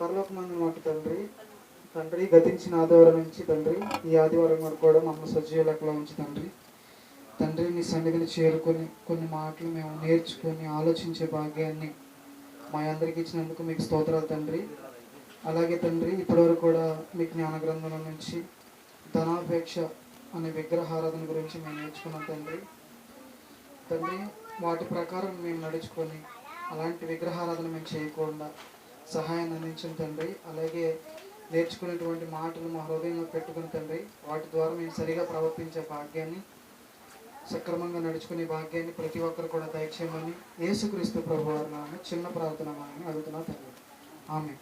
పరలోకమైన మాకు తండ్రి. తండ్రి గతించిన ఆదివారం నుంచి తండ్రి. ఈ ఆదివారం వరకు కూడా మమ్మల్ని సజీవ లెక్కలో ఉంచి తండ్రి. తండ్రి నీ సన్నిధిని చేరుకొని కొన్ని మాటలు మేము నేర్చుకొని ఆలోచించే భాగ్యాన్ని మా అందరికి ఇచ్చినందుకు మీకు స్తోత్రాలు తండ్రి. అలాగే తండ్రి ఇప్పటివరకు కూడా మీ జ్ఞాన గ్రంథం నుంచి ధనాపేక్ష అనే విగ్రహారాధన గురించి మేము నేర్చుకున్నాం తండ్రి. తండ్రి వాటి ప్రకారం మేము నడుచుకొని అలాంటి విగ్రహారాధన మేము చేయకుండా సహాయాన్ని అందించిన తండ్రి. అలాగే నేర్చుకునేటువంటి మాటలు మా హృదయంలో పెట్టుకుని తండ్రి. వాటి ద్వారా మేము సరిగా ప్రవర్తించే భాగ్యాన్ని సక్రమంగా నడుచుకునే భాగ్యాన్ని ప్రతి ఒక్కరు కూడా దయచేయమని యేసుక్రీస్తు ప్రభు వారి చిన్న ప్రార్థన అని అడుగుతున్నా తండ్రి. ఆమె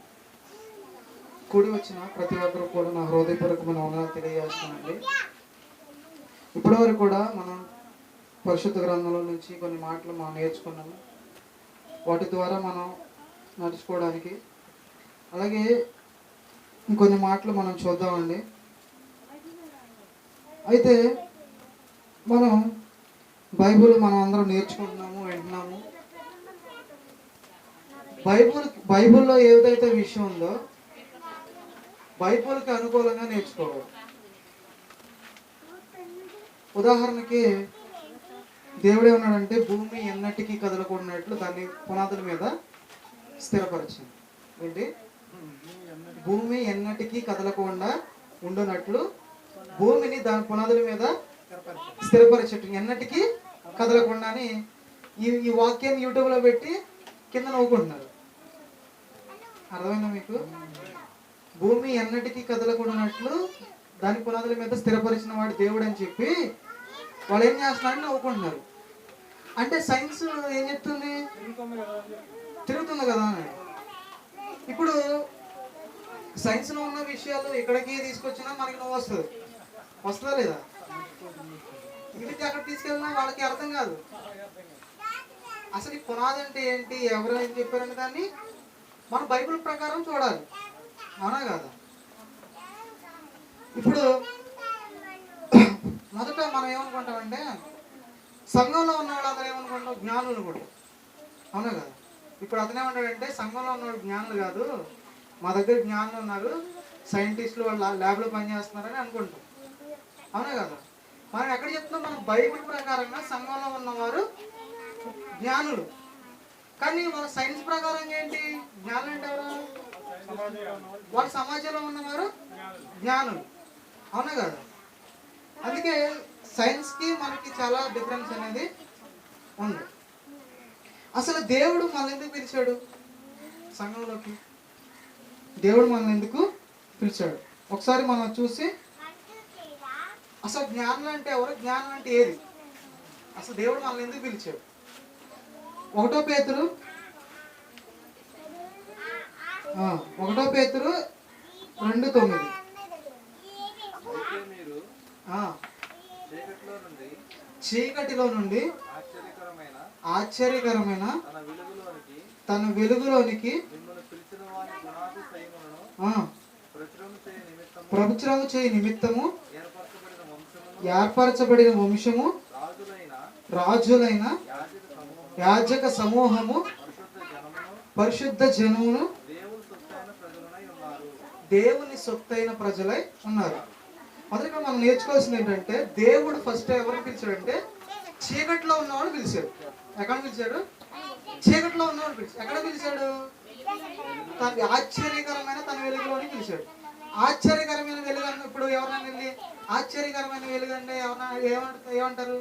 కూడి వచ్చిన ప్రతి ఒక్కరు కూడా నా హృదయపూర్వకమైన వందనాలు తెలియజేస్తానండి ఇప్పటివరకు కూడా మనం పరిశుద్ధ గ్రంథంలో నుంచి కొన్ని మాటలు మనం నేర్చుకున్నాము. వాటి ద్వారా మనం నడుచుకోవడానికి. అలాగే ఇంకొన్ని మాటలు మనం చూద్దామండి. అయితే మనం బైబిల్ మనం అందరం నేర్చుకుంటున్నాము వింటున్నాము. బైబుల్ బైబిల్లో ఏదైతే విషయం ఉందో బైబుల్కి అనుకూలంగా నేర్చుకోవాలి. ఉదాహరణకి దేవుడు ఏమన్నాడంటే భూమి ఎన్నటికీ కదలకూడనట్లు దాన్ని పునాదుల మీద స్థిరపరిచింది ఏంటి? భూమి ఎన్నటికీ కదలకుండా ఉండునట్లు భూమిని దాని పునాదుల మీద స్థిరపరచటం. ఎన్నటికీ కదలకుండా అని ఈ ఈ వాక్యాన్ని యూట్యూబ్లో పెట్టి కింద నవ్వుకుంటున్నారు. అర్థమైందా మీకు? భూమి ఎన్నటికీ కదలకుండానట్లు దాని పునాదుల మీద స్థిరపరిచిన వాడు దేవుడు అని చెప్పి వాళ్ళు ఏం చేస్తున్నారని నవ్వుకుంటున్నారు. అంటే సైన్స్ ఏం చెప్తుంది? తిరుగుతుంది కదా అని. ఇప్పుడు సైన్స్లో ఉన్న విషయాలు ఎక్కడికి తీసుకొచ్చినా మనకి నువ్వు వస్తుంది. వస్తుందా లేదా? ఇంటికి అక్కడ తీసుకెళ్ళినా వాళ్ళకి అర్థం కాదు. అసలు ఈ పునాది అంటే ఏంటి ఎవరు ఏం చెప్పారనే దాన్ని మన బైబిల్ ప్రకారం చూడాలి. అవునా కాదా? ఇప్పుడు మొదట మనం ఏమనుకుంటామంటే సంఘంలో ఉన్న వాళ్ళందరూ ఏమనుకుంటాం జ్ఞానులు అనుకుంటాం అవునా కదా? ఇప్పుడు అతను ఏమంటాడంటే సంఘంలో ఉన్న జ్ఞానులు కాదు మా దగ్గర జ్ఞానులు ఉన్నారు సైంటిస్టులు వాళ్ళు ల్యాబ్లో పనిచేస్తున్నారని అనుకుంటాం. అవునా కదా? మనం ఎక్కడ చెప్తున్నాం? మనం బైబిల్ ప్రకారంగా సంఘంలో ఉన్నవారు జ్ఞానులు. కానీ మన సైన్స్ ప్రకారం ఏంటి? జ్ఞానులు అంటే ఎవరు? వాళ్ళ సమాజంలో ఉన్నవారు జ్ఞానులు. అవునా కదా? అందుకే సైన్స్కి మనకి చాలా డిఫరెన్స్ అనేది ఉంది. అసలు దేవుడు మనల్ని ఎందుకు పిలిచాడు? సంఘంలోకి. దేవుడు మనల్ని ఎందుకు పిలిచాడు? ఒకసారి మనం చూసి అసలు జ్ఞానం అంటే ఎవరు? జ్ఞానం అంటే ఏది? అసలు దేవుడు మనల్ని ఎందుకు పిలిచాడు? ఒకటో పేతురు ఒకటో పేతురు రెండు తొమ్మిది. చీకటిలో నుండి ఆశ్చర్యకరమైన? తన వెలుగులోనికి ప్రచురణ చేయ నిమిత్తము ఏర్పరచబడిన వంశము రాజులైన యాజక సమూహము పరిశుద్ధ జనమును దేవుని సొత్తైన దేవుని ప్రజలై ఉన్నారు. మొదటిగా మనం నేర్చుకోవాల్సింది ఏంటంటే దేవుడు ఫస్ట్ ఎవరిని పిలిచాడంటే చీకట్లో ఉన్నవాడు పిలిచాడు. ఎక్కడ పిలిచాడు? చీకట్లో ఉన్నవాడు పిలిచాడు. ఎక్కడ పిలిచాడు? తన ఆశ్చర్యకరమైన తన వెలుగులోని పిలిచాడు. ఆశ్చర్యకరమైన వెలుగు అన్న ఇప్పుడు ఎవరైనా వెళ్ళి ఆశ్చర్యకరమైన వెలుగు అంటే ఎవరైనా ఏమంటారు ఏమంటారు?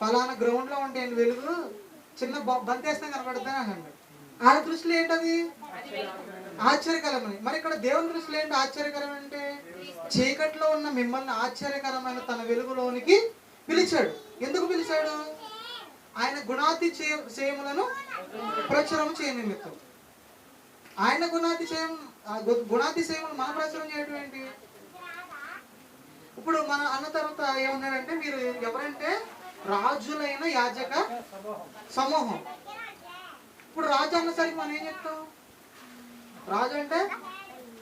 ఫలానా గ్రౌండ్లో ఉంటాయండి వెలుగు? చిన్న బంతి బంతేస్తే కనపడుతుంది అంటాడు. ఆయన దృష్టిలో ఏంటది? ఆశ్చర్యకరమని మరి ఇక్కడ దేవుని దృష్టిలో ఏంటి ఆశ్చర్యకరం అంటే? చీకట్లో ఉన్న మిమ్మల్ని ఆశ్చర్యకరమైన తన వెలుగులోనికి పిలిచాడు. ఎందుకు పిలిచాడు? ఆయన గుణాతి చేయములను ప్రచురం చేయ నిమిత్తం. ఆయన గుణాతి చేయం గుణాతి చేయములు మన ప్రచురం చేయడం ఏంటి? ఇప్పుడు మన అన్న తర్వాత ఏమన్నాడంటే మీరు ఎవరంటే రాజులైన యాజక సమూహం. ఇప్పుడు రాజు అన్నసరికి మనం ఏం చెప్తాం? రాజు అంటే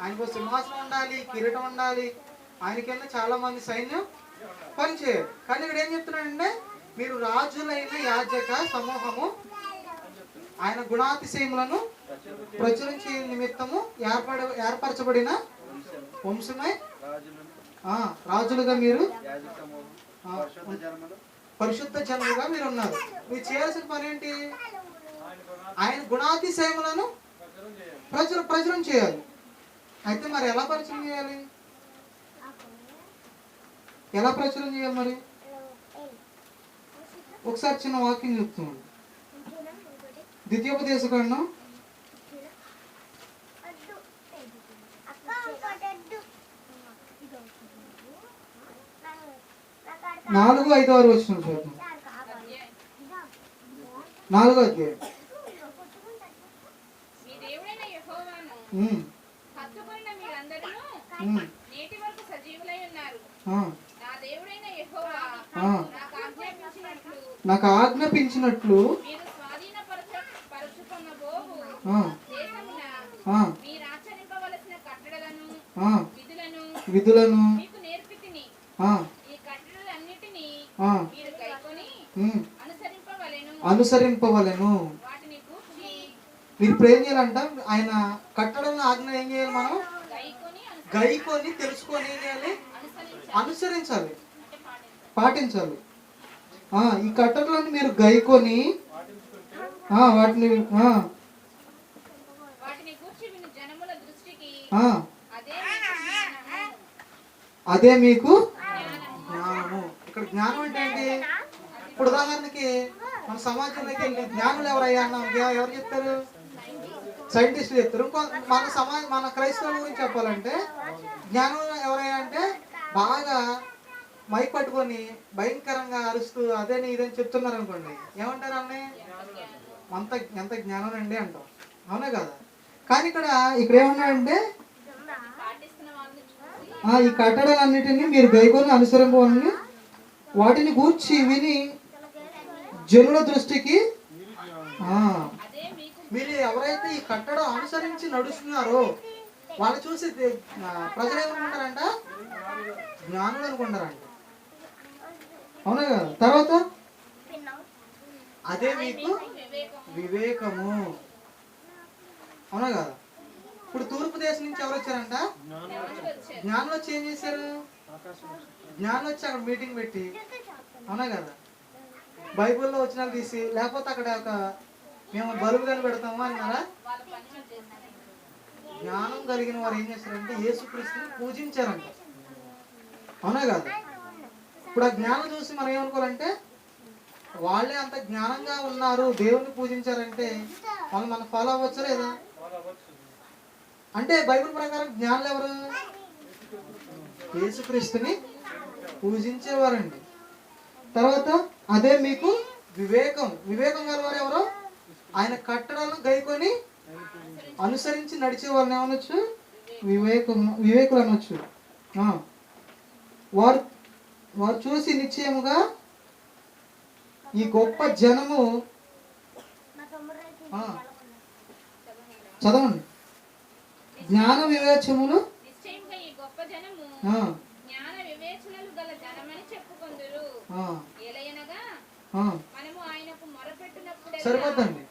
ఆయనకు సింహాసనం ఉండాలి కిరీటం ఉండాలి ఆయన కింద చాలా మంది సైన్యం పనిచేయరు. కానీ ఇక్కడ ఏం చెప్తున్నాడంటే మీరు రాజులైన యాజక సమూహము ఆయన గుణాతిశయములను ప్రచురం చేయ నిమిత్తము ఏర్పడ ఏర్పరచబడిన వంశమై రాజులుగా మీరు పరిశుద్ధ జన్మగా మీరు ఉన్నారు. మీరు చేయాల్సిన పని ఏంటి? ఆయన గుణాతిశయములను ప్రచురం ప్రచురం చేయాలి. అయితే మరి ఎలా పరిచయం చేయాలి? ఎలా ప్రచురం చేయాలి మరి? ఒకసారి చిన్న వాక్యం చెప్తున్నాను. ద్వితీయోపదేశ నాలుగు ఐదు ఆరు వచ్చిన చూద్దాం నాలుగో అధ్యాయం. నేటి వరకు సజీవులై ఉన్నారు. నా దేవుడైన యెహోవా. నాకు ఆజ్ఞాపించినట్లు విధులను అనుసరింపవలెను. మీరు ఇప్పుడు ఏం చేయాలంట? ఆయన కట్టడంలో ఆజ్ఞ ఏం చేయాలి మనం? గైకొని తెలుసుకొని ఏం చేయాలి? అనుసరించాలి. పాటించాలి. ఈ కట్టడలను మీరు గైకొని వాటిని అదే మీకు జ్ఞానము. ఇక్కడ జ్ఞానం అంటే ఏంటి ఇప్పుడు ఉదాహరణకి మన సమాజంలోకి వెళ్ళి జ్ఞానులు ఎవరయ్యా అన్నాం ఎవ- ఎవరు చెప్తారు? సైంటిస్టులు చెప్తారు. ఇంకో మన సమాజ మన క్రైస్తవుల గురించి చెప్పాలంటే జ్ఞానం ఎవరయ్యా అంటే బాగా మైక్ పట్టుకొని భయంకరంగా అరుస్తూ అదేని ఇదని చెప్తున్నారు అనుకోండి ఏమంటారు అన్నయ్య అంత ఎంత జ్ఞానం అండి అంటాం. అవునా కదా? కానీ ఇక్కడ ఇక్కడ ఏమన్నాడంటే ఈ కట్టడాలన్నిటిని మీరు గైకొని అనుసరింపవాలని వాటిని గూర్చి విని జనుల దృష్టికి మీరు ఎవరైతే ఈ కట్టడం అనుసరించి నడుస్తున్నారో వాళ్ళు చూసి ప్రజలు ఏమనుకుంటారంట? జ్ఞానులు అనుకుంటారంట. అవునా తర్వాత? అదే మీకు వివేకము. అవునా కదా? ఇప్పుడు తూర్పు దేశం నుంచి ఎవరు వచ్చారంట? జ్ఞానులు వచ్చి ఏం చేశారు? జ్ఞానం వచ్చి అక్కడ మీటింగ్ పెట్టి. అవునా కదా? బైబిల్లో వచ్చిన తీసి లేకపోతే అక్కడ ఒక మేము బరువు కానీ పెడతాము అన్నారా? జ్ఞానం కలిగిన వారు ఏం చేశారంటే యేసుక్రీస్తుని పూజించారంట. అవునా కదా? ఇప్పుడు ఆ జ్ఞానం చూసి మనం ఏమనుకోవాలంటే వాళ్ళే అంత జ్ఞానంగా ఉన్నారు దేవుణ్ణి పూజించారంటే వాళ్ళు మనం ఫాలో అవ్వచ్చు లేదా? అంటే బైబిల్ ప్రకారం జ్ఞానులు ఎవరు? యేసుక్రీస్తుని పూజించేవారండి. తర్వాత అదే మీకు వివేకం. వివేకం గలవారు ఎవరు? ఆయన కట్టడాలను గైకొని అనుసరించి నడిచే వాళ్ళని ఏమనొచ్చు? వివేకం వివేకులు అనొచ్చు. ఆ. వారు వారు చూసి నిశ్చయముగా ఈ గొప్ప జనము. చదవండి. జ్ఞాన వివేచములు సరిపోద్దండి.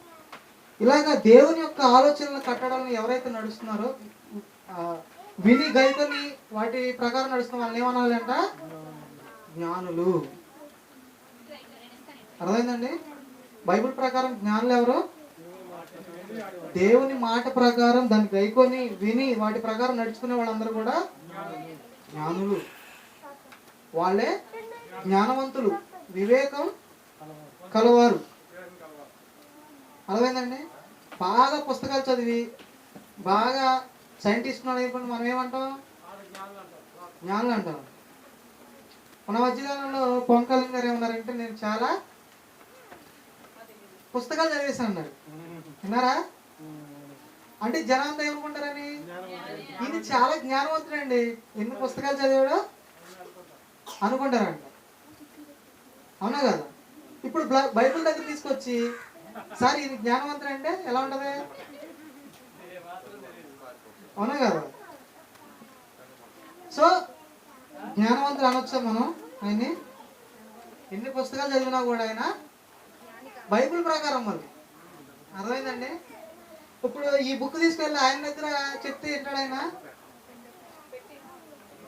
ఇలాగా దేవుని యొక్క ఆలోచనలు కట్టడాలను ఎవరైతే నడుస్తున్నారో విని గైకొని వాటి ప్రకారం నడుస్తున్న వాళ్ళని ఏమనాలంట? జ్ఞానులు. అర్థమైందండి? బైబిల్ ప్రకారం జ్ఞానులు ఎవరు? దేవుని మాట ప్రకారం దాన్ని గైకొని విని వాటి ప్రకారం నడుచుకునే వాళ్ళందరూ కూడా జ్ఞానులు. వాళ్ళే జ్ఞానవంతులు. వివేకం కలవారు. అర్థమైందండి? బాగా పుస్తకాలు చదివి బాగా సైంటిస్ట్ అయిపోయి మనం ఏమంటాం జ్ఞానులు అంటాం. మన మధ్యలో పవన్ కళ్యాణ్ గారు ఏమన్నారంటే నేను చాలా పుస్తకాలు చదివేసాను అన్నారు విన్నారా? అంటే జనాంత ఏమనుకుంటారని? ఈయన చాలా జ్ఞానవంతుడండి. ఎన్ని పుస్తకాలు చదివాడో అనుకుంటారంట. అవునా కదా? ఇప్పుడు బ్ల- బైబిల్ దగ్గర తీసుకొచ్చి సార్ ఇది జ్ఞానవంతుడు అంటే ఎలా ఉంటది? అవునా కదా? సో జ్ఞానవంతుడు అనొచ్చా మనం? ఆయన్ని? ఎన్ని పుస్తకాలు చదివినా కూడా ఆయన బైబిల్ ప్రకారం మరి. అర్థమైందండి? ఇప్పుడు ఈ బుక్ తీసుకెళ్ళి ఆయన దగ్గర చెప్తే ఏంటాడు ఆయన.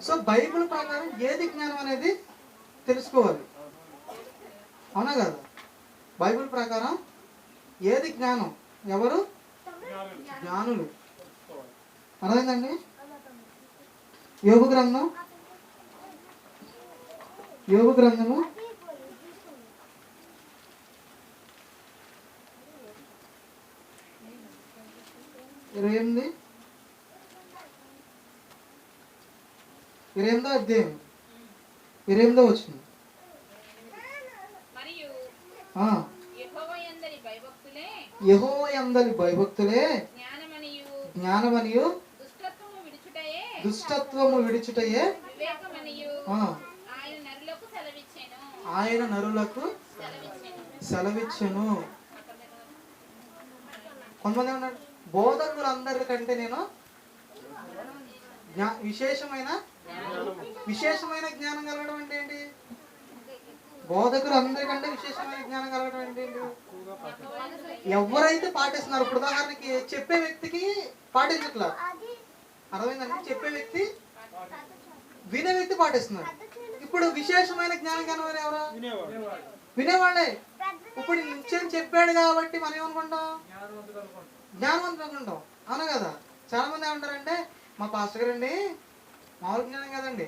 సో బైబిల్ ప్రకారం ఏది జ్ఞానం అనేది తెలుసుకోవాలి. అవునా కదా? బైబిల్ ప్రకారం ఏది జ్ఞానం? ఎవరు? జ్ఞానులు. అర్థమైందండి? యోగు గ్రంథం యోగు గ్రంథము. ఇరవై ఎనిమిది. ఇరవై ఎనిమిదో అధ్యాయం. ఇరవై ఎనిమిదో వచ్చింది యెహో యందలి భయభక్తులే జ్ఞానమనియు దుష్టత్వము విడుచుటయే దుష్టత్వము విడిచుటయే వివేకమనియు ఆ, ఆయన నరులకు సెలవిచ్చెను ఆయన నరులకు సెలవిచ్చను. సెలవిచ్చెను కొంతమంది ఉన్నాడు బోధకులందరికంటే నేను జ్ఞా విశేషమైన విశేషమైన జ్ఞానం కలగడం అంటే ఏంటి? బోధకులు అందరికంటే విశేషమైన జ్ఞానం కలగడం అంటే ఏంటి? ఎవరైతే పాటిస్తున్నారు ఇప్పుడు ఉదాహరణకి చెప్పే వ్యక్తికి పాటించట్లా? అర్థమైందండి చెప్పే వ్యక్తి వినే వ్యక్తి పాటిస్తున్నారు. ఇప్పుడు విశేషమైన జ్ఞానం కలవారు ఎవరు? వినేవాళ్ళే. ఇప్పుడు నిత్యం చెప్పాడు కాబట్టి మనం ఏమనుకుంటాం? జ్ఞానవంతులు అనుకుంటాం. అవునా కదా? చాలా మంది ఏమంటారంటే మా పాస్టర్ గారండి మామూలు జ్ఞానం కదండి.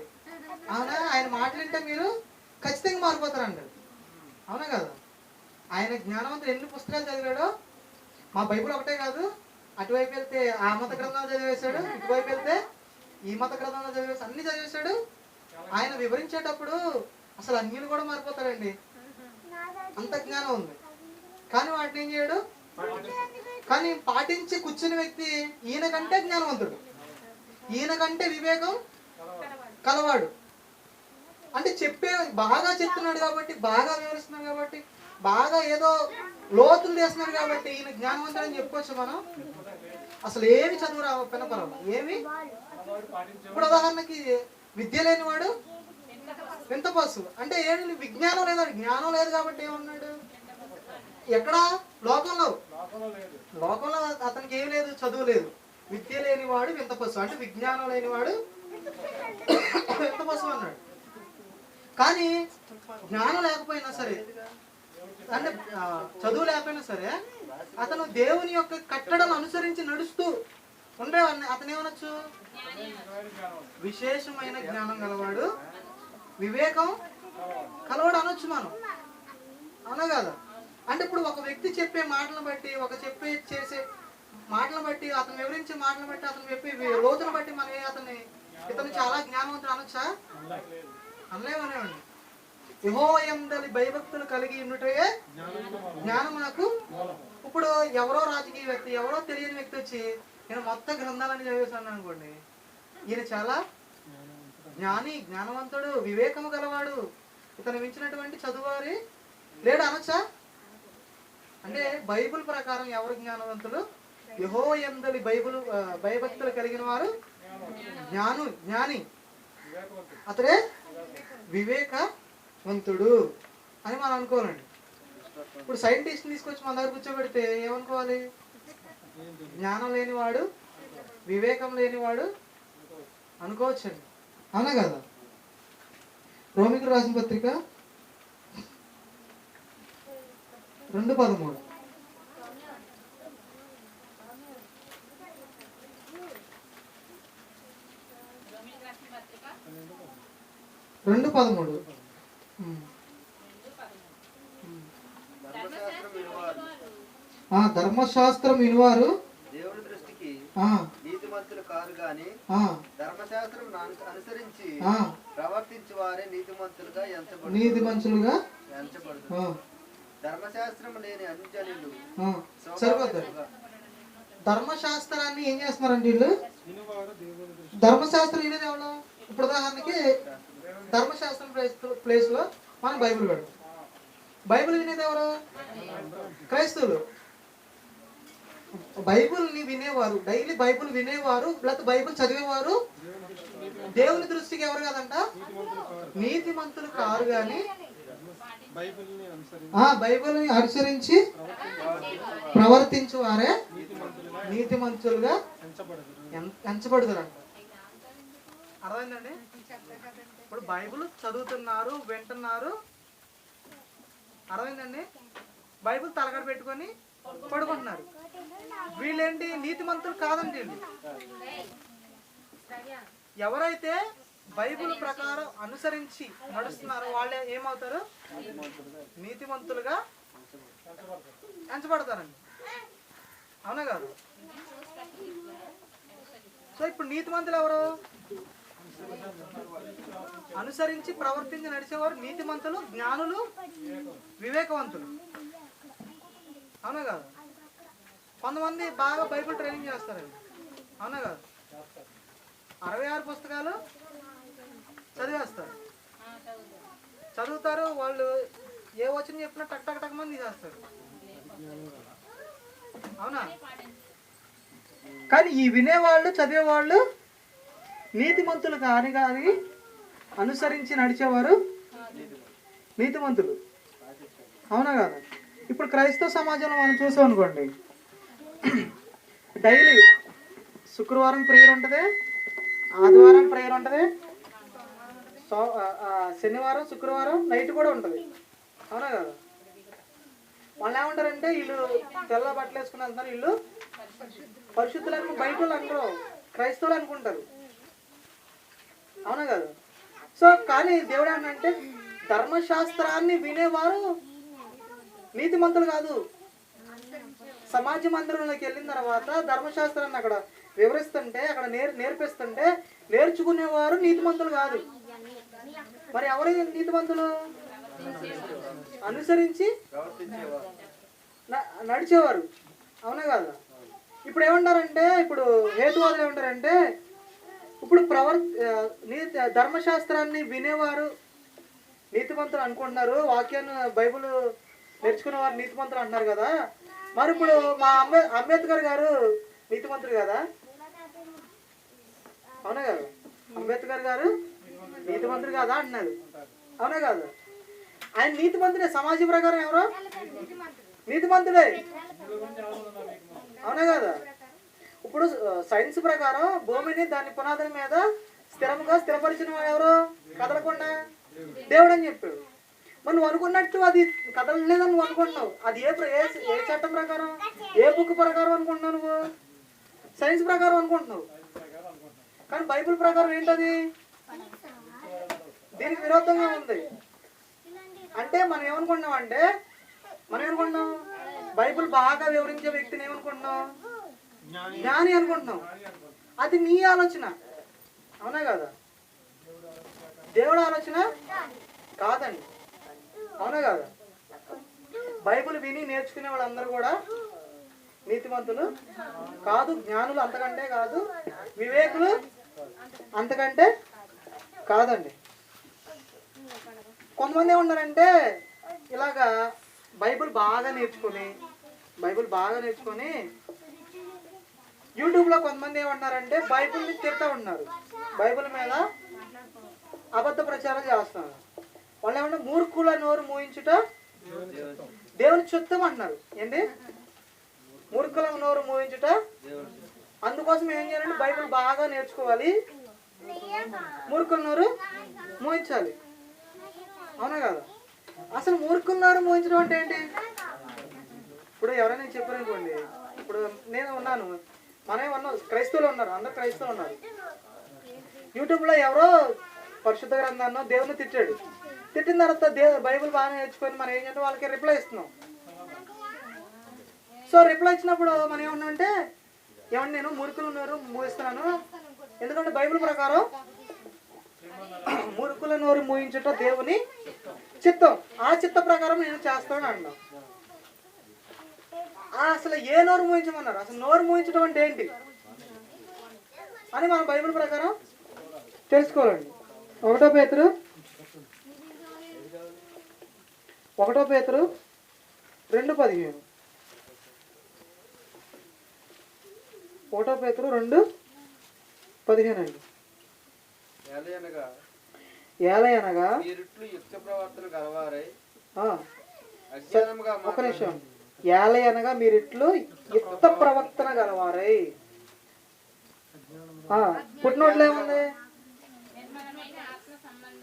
అవునా? ఆయన మాటలు వింటే మీరు ఖచ్చితంగా మారిపోతారండి అవునా కదా? ఆయన జ్ఞానవంతుడు ఎన్ని పుస్తకాలు చదివాడో మా బైబిల్ ఒకటే కాదు అటువైపు వెళ్తే ఆ మత గ్రంథాలు చదివేశాడు ఇటువైపు వెళ్తే ఈ మత గ్రంథాలు చదివేసి అన్ని చదివేశాడు ఆయన వివరించేటప్పుడు అసలు అన్యులు కూడా మారిపోతాడండి అంత జ్ఞానం ఉంది. కానీ వాటిని ఏం చేయడు? కానీ పాటించి కూర్చున్న వ్యక్తి ఈయన కంటే జ్ఞానవంతుడు. ఈయన కంటే వివేకం కలవాడు. అంటే చెప్పే బాగా చెప్తున్నాడు కాబట్టి బాగా వివరిస్తున్నాడు కాబట్టి బాగా ఏదో లోతులు చేస్తున్నాడు కాబట్టి ఈయన జ్ఞానవంతుడు అని చెప్పుకోవచ్చు మనం. అసలు ఏమి చదువు రాకపోయినా పర్వాలేదు ఏమి? ఇప్పుడు ఉదాహరణకి విద్య లేనివాడు వింత పశు అంటే ఏంటి? విజ్ఞానం లేదా జ్ఞానం లేదు కాబట్టి ఏమన్నాడు? ఎక్కడ? లోకంలో? లోకంలో అతనికి ఏం లేదు చదువు లేదు. విద్య లేనివాడు వింత పశు అంటే విజ్ఞానం లేనివాడు వింత పశు అన్నాడు? కానీ జ్ఞానం లేకపోయినా సరే అంటే చదువు లేకపోయినా సరే అతను దేవుని యొక్క కట్టడను అనుసరించి నడుస్తూ ఉండేవాడిని అతనేమనొచ్చు విశేషమైన జ్ఞానం గలవాడు. వివేకం కలవాడు అనొచ్చు మనం. అవునా కదా? అంటే ఇప్పుడు ఒక వ్యక్తి చెప్పే మాటలను బట్టి ఒక చెప్పే చేసే మాటలను బట్టి అతను వివరించే మాటలను బట్టి అతను చెప్పే లోతును బట్టి మనం అతని అతన్ని ఇతను చాలా జ్ఞానవంతుడు అనొచ్చా? అనలేమనేవండి యహోయందలి భయభక్తులు కలిగి ఉన్నట్టువే జ్ఞానం నాకు. ఇప్పుడు ఎవరో రాజకీయ వ్యక్తి ఎవరో తెలియని వ్యక్తి వచ్చి నేను మొత్తం గ్రంథాలని చదివేశాను అనుకోండి. ఈయన చాలా జ్ఞాని జ్ఞానవంతుడు వివేకము గలవాడు. ఇతను మించినటువంటి చదువారి లేడు అనొచ్చా? అంటే బైబిల్ ప్రకారం ఎవరు జ్ఞానవంతులు? యహో ఎందలి బైబిల్ భయభక్తులు కలిగిన వారు జ్ఞాను జ్ఞాని. అతడే వివేకవంతుడు అని మనం అనుకోవాలండి. ఇప్పుడు సైంటిస్ట్ తీసుకొచ్చి మన దగ్గర కూర్చోబెడితే ఏమనుకోవాలి? జ్ఞానం లేనివాడు వివేకం లేనివాడు అనుకోవచ్చండి. అవునా కదా? రోమికు రాసిన పత్రిక రెండు పదమూడు. రెండు పదమూడు. ఆ ధర్మశాస్త్రం వినివారు. దేవుని దృష్టికి నీతిమంతులు గాని ధర్మశాస్త్రం అనుసరించి ప్రవర్తించి వారే నీతిమంతులుగా ఎంచబడు నీతి మంచులుగా ఎంచబడుతుంది ఆ, ధర్మశాస్త్రం లేని ధర్మశాస్త్రాన్ని ఏం చేస్తున్నారండి వీళ్ళు? ధర్మశాస్త్రం వినేది ఎవరు? ఇప్పుడు ఉదాహరణకి ధర్మశాస్త్రం ప్లేస్ ప్లేస్లో మనం బైబిల్ పెడతాం బైబిల్ వినేది ఎవరు? క్రైస్తవులు. బైబిల్ని వినేవారు. డైలీ బైబిల్ వినేవారు లేకపోతే బైబిల్ చదివేవారు? దేవుని దృష్టికి ఎవరు కాదంట? నీతిమంతులు కారు గాని ఆ బైబిల్ని అనుసరించి ప్రవర్తించు వారే నీతిమంతులుగా పెంచబడదు ఎం- ఎంచబడుదురంట. అర్థమైందండి? ఇప్పుడు బైబిల్ చదువుతున్నారు వింటున్నారు. అర్థమైందండి? బైబిల్ తలగడ పెట్టుకొని పడుకుంటున్నారు. వీళ్ళేంటి నీతిమంతులు కాదండి వీళ్ళు. ఎవరైతే బైబిల్ ప్రకారం అనుసరించి నడుస్తున్నారో వాళ్ళే ఏమవుతారు? నీతిమంతులుగా ఎంచబడతారండి. అవునా కాదు? సో ఇప్పుడు నీతిమంతులు ఎవరు? అనుసరించి ప్రవర్తించి నడిచేవారు నీతిమంతులు జ్ఞానులు వివేకవంతులు. అవునా కాదు? కొంతమంది బాగా బైబిల్ ట్రైనింగ్ చేస్తారండి అవునా కాదు? అరవై ఆరు పుస్తకాలు చదివేస్తారు. చదువుతారు వాళ్ళు ఏ వచ్చిన చెప్పినా టక్ టక్ టక్ మంది తీసేస్తారు అవునా? కానీ ఈ వినేవాళ్ళు చదివేవాళ్ళు నీతిమంతులు కాని కాని అనుసరించి నడిచేవారు నీతిమంతులు. అవునా కాదా? ఇప్పుడు క్రైస్తవ సమాజంలో మనం చూసాం అనుకోండి. డైలీ శుక్రవారం ప్రేయర్ ఉంటుంది ఆదివారం ప్రేయర్ ఉంటుంది సో ఆ, శనివారం శుక్రవారం నైట్ కూడా ఉంటుంది. అవునా కదా? వాళ్ళు ఏమంటారంటే వీళ్ళు తెల్ల బట్టలు వేసుకుని వెళ్తారు వీళ్ళు బయట వాళ్ళు అంటారు క్రైస్తవులు అనుకుంటారు. అవునా కదా? సో కానీ దేవుడు ఏమంటే ధర్మశాస్త్రాన్ని వినేవారు నీతిమంతులు కాదు. సమాజ మందిరంలోకి వెళ్ళిన తర్వాత ధర్మశాస్త్రాన్ని అక్కడ వివరిస్తుంటే అక్కడ నేర్ నేర్పిస్తుంటే నేర్చుకునేవారు నీతిమంతులు కాదు. మరి ఎవరు నీతిమంతులు? అనుసరించి నడిచేవారు. అవునా కాదు? ఇప్పుడు ఏమంటారంటే ఇప్పుడు హేతువాదులు ఏమంటారంటే ఇప్పుడు ప్రవర్ నీతి ధర్మశాస్త్రాన్ని వినేవారు నీతిమంతులు అనుకుంటున్నారు. వాక్యాన్ని బైబిల్ నేర్చుకునే వారు నీతిమంతులు అంటున్నారు కదా. మరి ఇప్పుడు మా అంబే అంబేద్కర్ గారు నీతిమంతుడు కదా? అవునా కదా? అంబేద్కర్ గారు నీతిమంతుడు కదా అంటున్నారు? అవునా కాదు? ఆయన నీతిమంతుడే సమాజ ప్రకారం ఎవరు? నీతిమంతుడే. అవునా కదా? ఇప్పుడు సైన్స్ ప్రకారం భూమిని దాని పునాదుల మీద స్థిరంగా స్థిరపరిచిన ఎవరు? కదలకుండా. దేవుడు అని చెప్పాడు. మరి నువ్వు అనుకున్నట్టు అది కదలలేదని నువ్వు అనుకుంటున్నావు అది ఏ ఏ ఏ చట్టం ప్రకారం ఏ బుక్ ప్రకారం అనుకుంటున్నావు నువ్వు? సైన్స్ ప్రకారం అనుకుంటున్నావు. కానీ బైబిల్ ప్రకారం ఏంటది? దీనికి విరోధంగా ఉంది. అంటే మనం ఏమనుకుంటున్నాం అంటే మనం ఏమనుకుంటున్నాం? బైబిల్ బాగా వివరించే వ్యక్తిని ఏమనుకుంటున్నాం? జ్ఞాని అనుకుంటున్నాం. అది నీ ఆలోచన. అవునా కదా? దేవుడు ఆలోచన కాదండి. అవునా కాదు? బైబిల్ విని నేర్చుకునే వాళ్ళందరూ కూడా నీతిమంతులు కాదు జ్ఞానులు అంతకంటే కాదు వివేకులు అంతకంటే కాదండి. కొంతమంది ఏమన్నారంటే ఇలాగా బైబిల్ బాగా నేర్చుకొని బైబిల్ బాగా నేర్చుకొని యూట్యూబ్లో కొంతమంది ఏమంటున్నారంటే బైబిల్ని తిడతా ఉన్నారు. బైబిల్ మీద అబద్ధ ప్రచారం చేస్తున్నారు. వాళ్ళు ఏమన్నా మూర్ఖుల నోరు మూయించుట? దేవుని చిత్తం అంటున్నారు ఏంటి మూర్ఖుల నోరు మూయించుట? అందుకోసం ఏం చేయాలంటే బైబిల్ బాగా నేర్చుకోవాలి. మూర్ఖుల నోరు మూయించాలి. అవునా కదా? అసలు మూర్ఖుల నోరు మూయించడం అంటే ఏంటి? ఇప్పుడు ఎవరైనా చెప్పారు అనుకోండి. ఇప్పుడు నేను ఉన్నాను. మనమే ఉన్నాం. క్రైస్తవులు ఉన్నారు. అందరు క్రైస్తవులు ఉన్నారు. యూట్యూబ్లో ఎవరో పరిశుద్ధ గ్రంథాన్ని దేవుని తిట్టాడు. తిట్టిన తర్వాత దేవుడు బైబిల్ బాగా నేర్చుకొని మనం ఏంటంటే వాళ్ళకి రిప్లై ఇస్తున్నాం. సో రిప్లై ఇచ్చినప్పుడు మనం ఏమన్నంటే ఏమన్నా నేను మురుకులు నోరు మూయిస్తున్నాను. ఎందుకంటే బైబిల్ ప్రకారం మురుకుల నోరు మూయించుట దేవుని చిత్తం. ఆ చిత్త ప్రకారం నేను చేస్తాను అన్నాం. అసలు ఏ నోరు మూయించమన్నారు? అసలు నోరు మూయించడం అంటే ఏంటి? అని మనం బైబిల్ ప్రకారం తెలుసుకోవాలండి. ఒకటో పేతురు? ఒకటో పేతురు? రెండు పదిహేను. ఒకటో పేతురు రెండు పదిహేను అండి. ఎలయనగా ఏలయనగా మీరిట్లు యుక్త ప్రవర్తన గలవారై ఆ, అజ్ఞానముగా ఒక నిమిషం. ఏల అనగా మీరిట్లు యుక్త ప్రవర్తన గలవారై. ఆ, పుట్టినోట్లో ఏముంది నిర్మలమైన ఆత్మ సంబంధం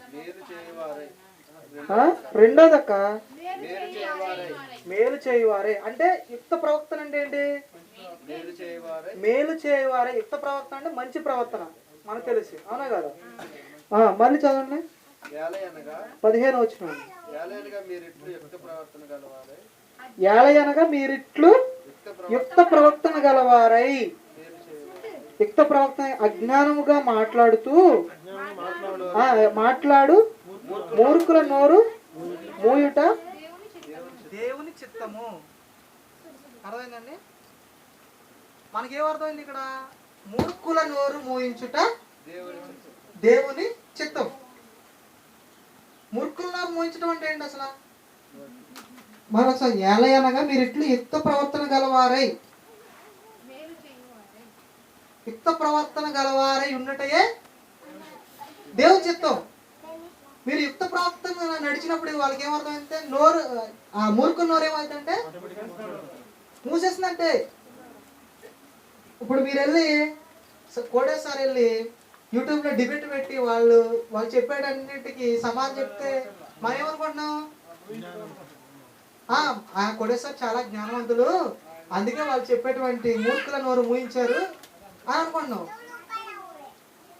మేలు చేయవారై ఆ, రెండోదక్క? మేలు చేయవారై. అంటే యుక్త ప్రవర్తన అంటే ఏంటి? మేలు చేయవారై. యుక్త ప్రవర్తన అంటే మంచి ప్రవర్తన మనకు తెలిసి. అవునా కదా? ఆ, మళ్ళీ చదవండి. పదిహేను వచ్చిన ఏలయనగా మీరిట్లు యుక్త ప్ర యుక్త ప్రవర్తన గలవారై. యుక్త ప్రవర్తన అజ్ఞానముగా మాట్లాడుతూ మాట్లాడు. మూర్ఖుల నోరు మూయుట. దేవుని చిత్తము. అర్థమైందండి? మనకేం అర్థమైంది ఇక్కడ? మూర్ఖుల నోరు మూయించుట దేవుని చిత్తం. మూర్ఖుల నోరు మూయించడం అంటే ఏంటి అసలు? మరి అసలు ఏలయనగా మీరు ఇట్లు యుక్త ప్రవర్తన గలవారై. యుక్త ప్రవర్తన గలవారై ఉన్నటయే దేవుని చిత్తం. మీరు యుక్త ప్రాప్తంగా నడిచినప్పుడు వాళ్ళకి ఏమర్థమైతే నోరు ఆ మూర్ఖుల నోరు ఏమవుతుందంటే మూసేస్తుందంటే ఇప్పుడు మీరు వెళ్ళి స- వెళ్ళి వెళ్ళి యూట్యూబ్లో డిబేట్ పెట్టి వాళ్ళు వాళ్ళు చెప్పేటన్నిటికి సమాధానం చెప్తే మనం ఏమనుకుంటున్నాం? ఆ, ఆ కోటేశ్వర్ చాలా జ్ఞానవంతులు. అందుకే వాళ్ళు చెప్పేటువంటి మూర్ఖుల నోరు మూయించారు అని అనుకుంటున్నాం.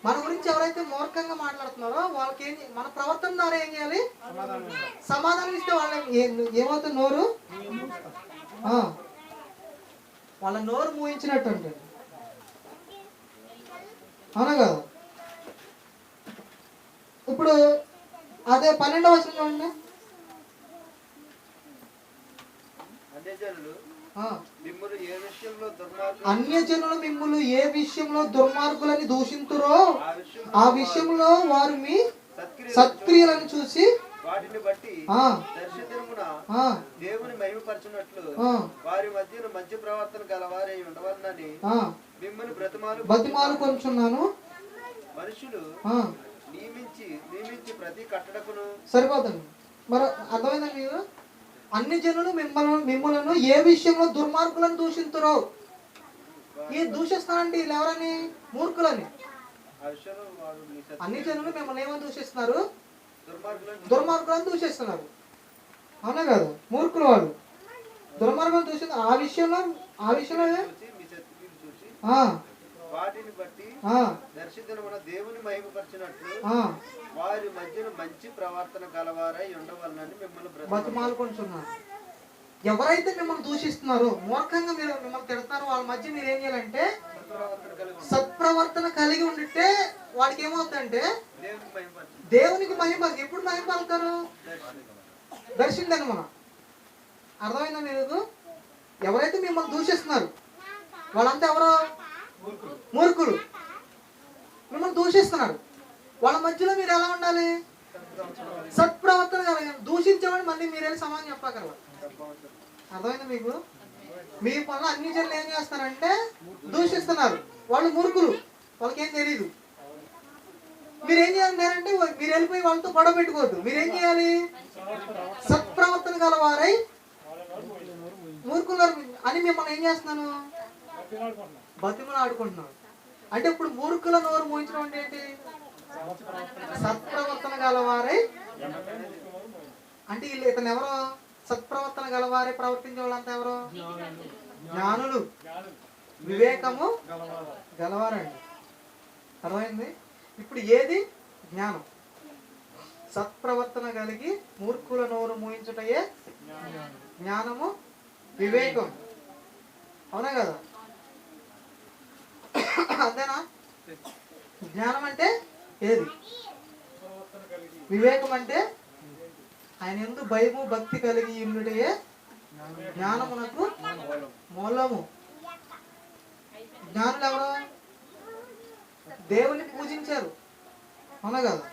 మన గురించి ఎవరైతే మూర్ఖంగా మాట్లాడుతున్నారో వాళ్ళకి ఏం మన ప్రవర్తన ద్వారా ఏం చేయాలి? సమాధానం ఇస్తే వాళ్ళ ఏమవుతుంది నోరు? వాళ్ళ నోరు మూయించినట్టు అంటే అవునా కదా? ఇప్పుడు అదే పన్నెండవ వచ్చిన చూడండి. అన్యజనులు మిమ్మల్ని ఏ విషయంలో మిమ్ములు ఏ విషయంలో దుర్మార్గులని దూషింతురో ఆ విషయం ఆ విషయంలో వారు మీ సత్క్రియ సత్క్రియలను చూసి వాటిని బట్టి దర్శనమున దేవుని మహిమపరచునట్లు వారి మధ్యన మంచి ప్రవర్తన గలవారై ఉండవలనని ఆ, మిమ్మల్ని బ్రతిమాలు బతిమాలు కొంచున్నాను. మనుషులు నియమించి నియమించి ప్రతి కట్టడకును సరిపోతుంది. మరి అర్థమైందా మీరు అన్ని జనులు మిమ్మల్ని మిమ్మల్ని ఏ విషయంలో దుర్మార్గులను దూషింతురో? ఈ దూషిస్తానంటే వీళ్ళు ఎవరని? మూర్ఖులని. అన్ని జనులు మిమ్మల్ని ఏమని దూషిస్తున్నారు? దుర్మార్గులను దూషిస్తున్నారు. అవునా కదా? మూర్ఖులు వాళ్ళు దుర్మార్గులను దూషిస్తున్నారు ఆ విషయంలో ఆ విషయంలో వాటిని బట్టి ఆ, దర్శితమున దేవుని మహిమపరిచినట్లు వారి మధ్యన మంచి ప్రవర్తన గలవారై ఉండవలనని మిమ్మల్ని బ్రతిమాలు బతిమాలు కొంటున్నారు ఎవరైతే మిమ్మల్ని దూషిస్తున్నారో మూర్ఖంగా మీరు మిమ్మల్ని తిడతారో వాళ్ళ మధ్య మీరు ఏం చేయాలంటే సత్ప్రవర్తన కలిగి ఉండితే వాడికి ఏమవుతుందంటే దేవునికి మహిమ ఎప్పుడు మహిమ పలుకుతారు దర్శిందని మనం. అర్థమైందా మీకు? ఎవరైతే మిమ్మల్ని దూషిస్తున్నారు వాళ్ళంతా ఎవరో? మూర్ఖులు. మిమ్మల్ని దూషిస్తున్నారు. వాళ్ళ మధ్యలో మీరు ఎలా ఉండాలి? సత్ప్రవర్తన కలిగి. దూషించేవాడు మళ్ళీ మీరు వెళ్ళి సమాధానం చెప్పగలరు? అర్థమైంది మీకు? మీ పనులు అన్ని జనులు ఏం చేస్తారంటే దూషిస్తున్నారు. వాళ్ళు మురుకులు వాళ్ళకి ఏం తెలియదు మీరేం చేయాలంటే మీరు వెళ్ళిపోయి వాళ్ళతో గొడవ పెట్టుకోవద్దు. మీరేం చేయాలి? సత్ప్రవర్తన గలవారై మురుకులు అని మిమ్మల్ని ఏం చేస్తున్నాను బతిమలు ఆడుకుంటున్నాడు అంటే ఇప్పుడు మూర్ఖుల నోరు మూయించడం అంటే ఏంటి? సత్ప్రవర్తన గలవారే. అంటే వీళ్ళు ఇతను ఎవరు? సత్ప్రవర్తన గలవారే ప్రవర్తించే వాళ్ళంతా ఎవరు? జ్ఞానులు. వివేకము గలవారండి. అర్థమైంది? ఇప్పుడు ఏది? జ్ఞానం. సత్ప్రవర్తన కలిగి మూర్ఖుల నోరు మూయించుటయే జ్ఞానము. వివేకం అవునా కదా? అంతేనా? జ్ఞానం అంటే ఏది? వివేకం అంటే ఆయన ఎందు భయము భక్తి కలిగి ఉండుటయే జ్ఞానమునకు మూలము. జ్ఞానులు ఎవరు? దేవుని పూజించారు. అవునా కదా?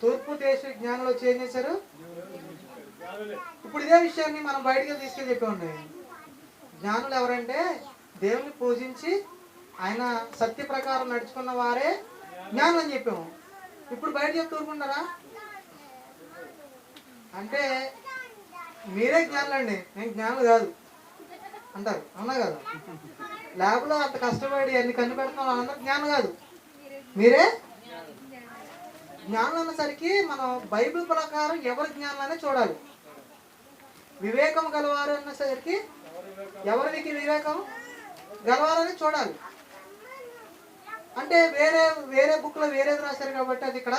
తూర్పు దేశ జ్ఞానంలో వచ్చి ఏం చేశారు? ఇప్పుడు ఇదే విషయాన్ని మనం బయటికి తీసుకెళ్ళి చెప్పండి జ్ఞానులు ఎవరంటే దేవుని పూజించి ఆయన సత్య ప్రకారం నడుచుకున్న వారే జ్ఞానం అని చెప్పాము. ఇప్పుడు బయట చెప్తూ ఊరుకుంటారా? అంటే మీరే జ్ఞానులండి. నేను జ్ఞానులు కాదు. అంటారు. అవునా కదా? ల్యాబ్లో అంత కష్టపడి అన్ని కనిపెడుతున్నాం అందరూ జ్ఞానం కాదు. మీరే? జ్ఞానం అన్నసరికి మనం బైబిల్ ప్రకారం ఎవరి జ్ఞానాన్ని చూడాలి. వివేకం గలవారు అన్నసరికి ఎవరికి వివేకం గలవారని చూడాలి. అంటే వేరే వేరే బుక్లో వేరేది రాశారు కాబట్టి అది ఇక్కడ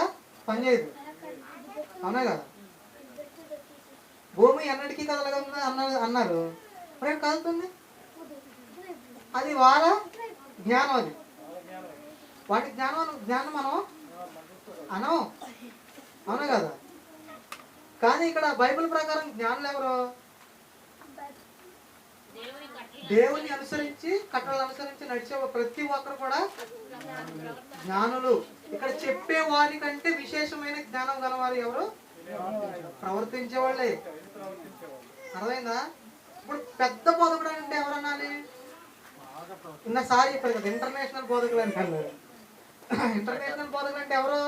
పనిచేయదు. అవునా కదా? భూమి ఎన్నటికీ కదలగలదు అన్న అన్నారు. మరి కదులుతుంది? అది వాళ్ళ జ్ఞానం అది. వాటి జ్ఞానం జ్ఞానం మనం అనం అవునా కదా? కానీ ఇక్కడ బైబిల్ ప్రకారం జ్ఞానులు ఎవరు? దేవుని అనుసరించి కట్టలు అనుసరించి నడిచే ప్రతి ఒక్కరు కూడా జ్ఞానులు. ఇక్కడ చెప్పే వారి కంటే విశేషమైన జ్ఞానం గలవారు ఎవరు? ప్రవర్తించే వాళ్ళే అర్థమైందా? ఇప్పుడు పెద్ద బోధకుడు అంటే ఎవరు అనాలి నిన్న సారి చెప్పారు కదా ఇంటర్నేషనల్ బోధకులు అన్నారు. ఇంటర్నేషనల్ బోధకులు అంటే ఎవరు?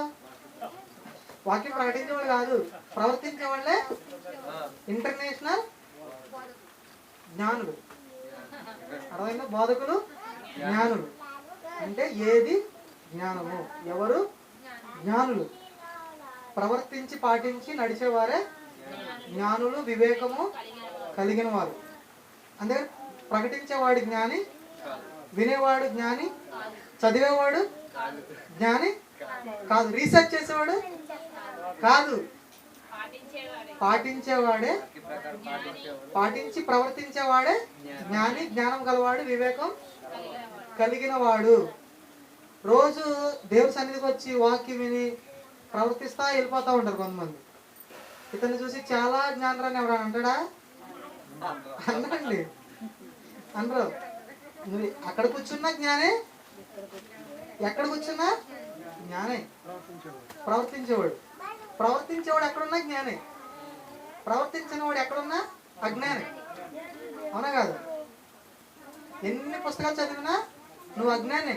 వాక్యం ప్రకటించే వాళ్ళు కాదు ప్రవర్తించే వాళ్ళే ఇంటర్నేషనల్ జ్ఞానులు. అర్థమైందా? బోధకులు జ్ఞానులు. అంటే ఏది? జ్ఞానము. ఎవరు? జ్ఞానులు. ప్రవర్తించి పాటించి నడిచేవారే జ్ఞానులు వివేకము కలిగిన వారు. అంటే ప్రకటించేవాడు జ్ఞాని వినేవాడు జ్ఞాని చదివేవాడు జ్ఞాని కాదు. రీసెర్చ్ చేసేవాడు కాదు. పాటించేవాడే. పాటించేవాడే? పాటించి ప్రవర్తించేవాడే? జ్ఞాని. జ్ఞానం గలవాడు వివేకం కలిగిన వాడు రోజు దేవుడి సన్నిధికి వచ్చి వాక్యం విని ప్రవర్తిస్తా వెళ్ళిపోతా ఉంటారు కొంతమంది. ఇతన్ని చూసి చాలా జ్ఞానరాని ఎవరు అంటాడా? అనండి అనరు. నువ్వు అక్కడ కూర్చున్నా జ్ఞానే? ఎక్కడ కూర్చున్నా? జ్ఞానే. ప్రవర్తించేవాడు. ప్రవర్తించేవాడు ఎక్కడున్నా జ్ఞానే. ప్రవర్తించిన వాడు ఎక్కడున్నా అజ్ఞాని. అవునా కాదు? ఎన్ని పుస్తకాలు చదివినా నువ్వు అజ్ఞాని.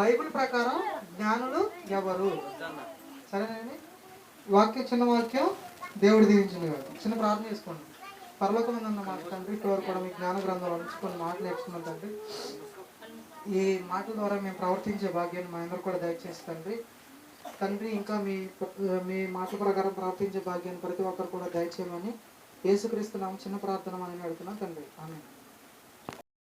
బైబిల్ ప్రకారం జ్ఞానులు ఎవరు? సరేనండి. వాక్యం చిన్న వాక్యం దేవుడు దీవించింది కాదు చిన్న ప్రార్థన చేసుకోండి. పరలోకమైన ఉన్న మాట తండ్రి ఇప్పటివరకు కూడా మీ జ్ఞాన గ్రంథాలు ఉంచుకొని మాటలు నేర్చుకున్నాం తండ్రి. ఈ మాటల ద్వారా మేము ప్రవర్తించే భాగ్యాన్ని మా అందరూ కూడా దయచేసి తండ్రి తండ్రి ఇంకా మీ మీ మాటల ప్రకారం ప్రార్థించే భాగ్యాన్ని ప్రతి ఒక్కరు కూడా దయచేయమని యేసుక్రీస్తు నామ చిన్న ప్రార్థన అని అడుగుతున్నాం. తండ్రి. ఆమె